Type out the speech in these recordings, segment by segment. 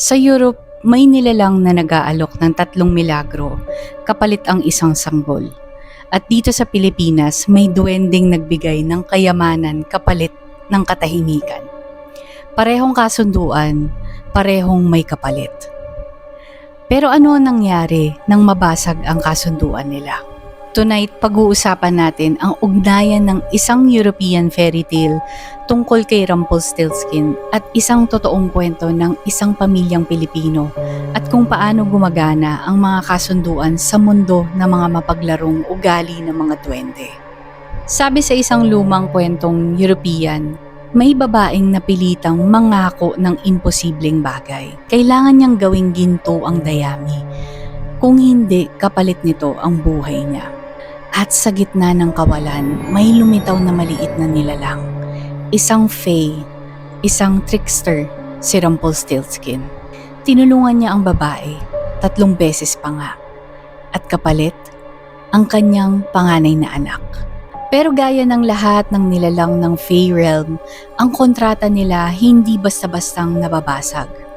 Sa Europe, may nilalang na nag-aalok ng tatlong milagro, kapalit ang isang sanggol. At dito sa Pilipinas, may duwending nagbigay ng kayamanan kapalit ng katahimikan. Parehong kasunduan, parehong may kapalit. Pero ano ang nangyari nang mabasag ang kasunduan nila? Tonight, pag-uusapan natin ang ugnayan ng isang European fairy tale tungkol kay Rumpelstiltskin at isang totoong kwento ng isang pamilyang Pilipino at kung paano gumagana ang mga kasunduan sa mundo ng mga mapaglarong ugali ng mga duwende. Sabi sa isang lumang kwentong European, may babaeng napilitang mangako ng imposibleng bagay. Kailangan niyang gawing ginto ang dayami. Kung hindi, kapalit nito ang buhay niya. At sa gitna ng kawalan, may lumitaw na maliit na nilalang. Isang fae, isang trickster, si Rumpelstiltskin. Tinulungan niya ang babae, tatlong beses pa nga. At kapalit, ang kanyang panganay na anak. Pero gaya ng lahat ng nilalang ng Fae Realm, ang kontrata nila hindi basta-bastang nababasag.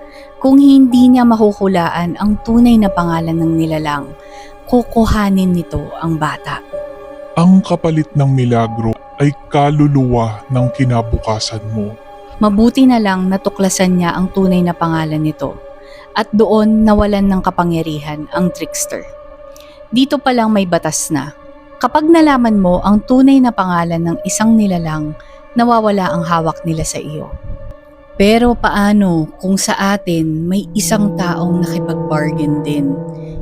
Kung hindi niya mahuhulaan ang tunay na pangalan ng nilalang, kukuhanin nito ang bata. Ang kapalit ng milagro ay kaluluwa ng kinabukasan mo. Mabuti na lang natuklasan niya ang tunay na pangalan nito at doon nawalan ng kapangyarihan ang trickster. Dito pa lang may batas na. Kapag nalaman mo ang tunay na pangalan ng isang nilalang, nawawala ang hawak nila sa iyo. Pero paano kung sa atin may isang taong nakipag-bargain din,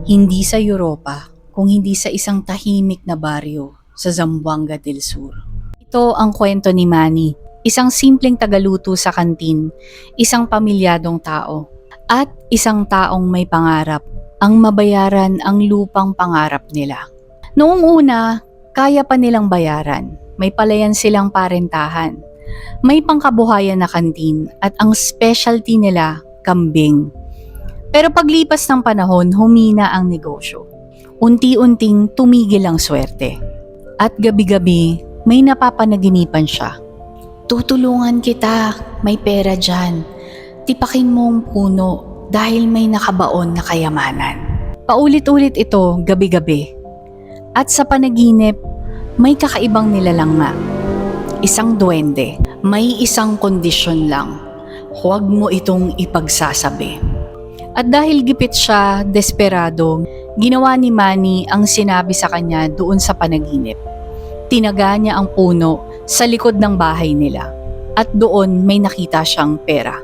hindi sa Europa, kung hindi sa isang tahimik na baryo sa Zamboanga del Sur. Ito ang kwento ni Manny, isang simpleng tagaluto sa kantin, isang pamilyadong tao, at isang taong may pangarap, ang mabayaran ang lupang pangarap nila. Noong una, kaya pa nilang bayaran, may palayan silang parentahan, may pangkabuhayan na kantin at ang specialty nila, kambing. Pero paglipas ng panahon, humina ang negosyo. Unti-unting tumigil ang swerte. At gabi-gabi, may napapanaginipan siya. Tutulungan kita, may pera dyan. Tipakin mo ang puno dahil may nakabaon na kayamanan. Paulit-ulit ito gabi-gabi. At sa panaginip, may kakaibang nilalang nga. Isang duwende. May isang kondisyon lang. Huwag mo itong ipagsasabi. At dahil gipit siya, desperado, ginawa ni Manny ang sinabi sa kanya doon sa panaginip. Tinaga niya ang puno sa likod ng bahay nila at doon may nakita siyang pera.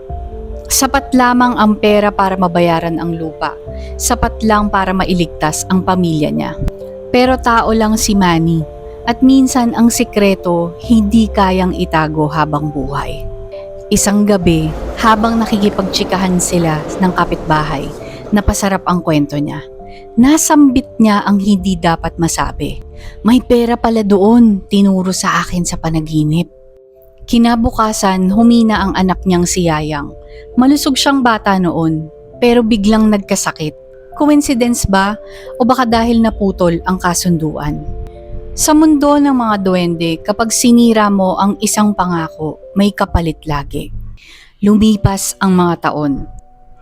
Sapat lamang ang pera para mabayaran ang lupa. Sapat lang para mailigtas ang pamilya niya. Pero tao lang si Manny at minsan ang sikreto hindi kayang itago habang buhay. Isang gabi, habang nakikipagtsikahan sila ng kapitbahay, napasarap ang kwento niya. Nasambit niya ang hindi dapat masabi. May pera pala doon, tinuro sa akin sa panaginip. Kinabukasan, humina ang anak niyang si Yayang. Malusog siyang bata noon, pero biglang nagkasakit. Coincidence ba? O baka dahil naputol ang kasunduan? Sa mundo ng mga duwende, kapag sinira mo ang isang pangako, may kapalit lagi. Lumipas ang mga taon.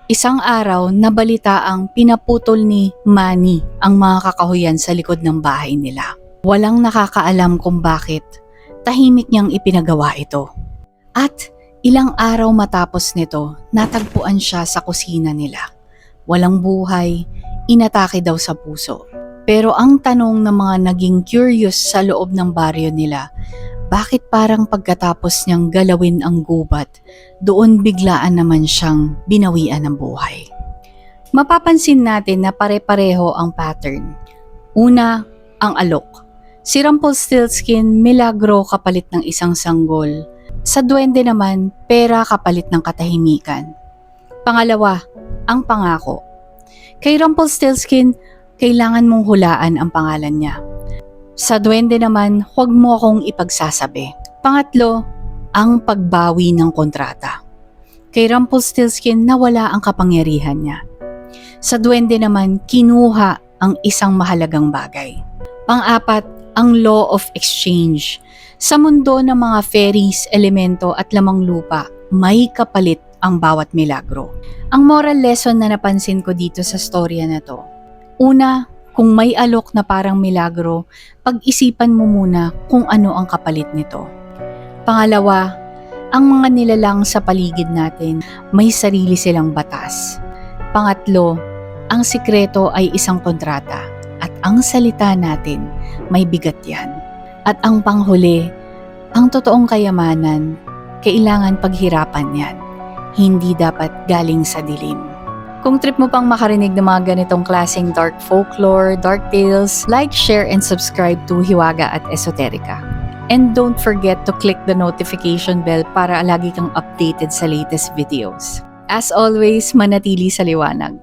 Isang araw, nabalita ang pinaputol ni Manny ang mga kakahuyan sa likod ng bahay nila. Walang nakakaalam kung bakit. Tahimik niyang ipinagawa ito. At ilang araw matapos nito, natagpuan siya sa kusina nila. Walang buhay, inatake daw sa puso. Pero ang tanong ng mga naging curious sa loob ng baryo nila, bakit parang pagkatapos niyang galawin ang gubat, doon biglaan naman siyang binawian ng buhay? Mapapansin natin na pare-pareho ang pattern. Una, ang alok. Si Rumpelstiltskin, milagro kapalit ng isang sanggol. Sa duwende naman, pera kapalit ng katahimikan. Pangalawa, ang pangako. Kay Rumpelstiltskin, kailangan mong hulaan ang pangalan niya. Sa duwende naman, huwag mo akong ipagsasabi. Pangatlo, ang pagbawi ng kontrata. Kay Rumpelstiltskin, nawala ang kapangyarihan niya. Sa duwende naman, kinuha ang isang mahalagang bagay. Pang-apat, ang law of exchange. Sa mundo ng mga fairies, elemento at lamang lupa, may kapalit ang bawat milagro. Ang moral lesson na napansin ko dito sa storya na to. Una, kung may alok na parang milagro, pag-isipan mo muna kung ano ang kapalit nito. Pangalawa, ang mga nilalang sa paligid natin, may sarili silang batas. Pangatlo, ang sikreto ay isang kontrata at ang salita natin may bigat yan. At ang panghuli, ang totoong kayamanan, kailangan paghirapan yan. Hindi dapat galing sa dilim. Kung trip mo pang makarinig ng mga ganitong klaseng dark folklore, dark tales, like, share, and subscribe to Hiwaga at Esoterica. And don't forget to click the notification bell para lagi kang updated sa latest videos. As always, manatili sa liwanag.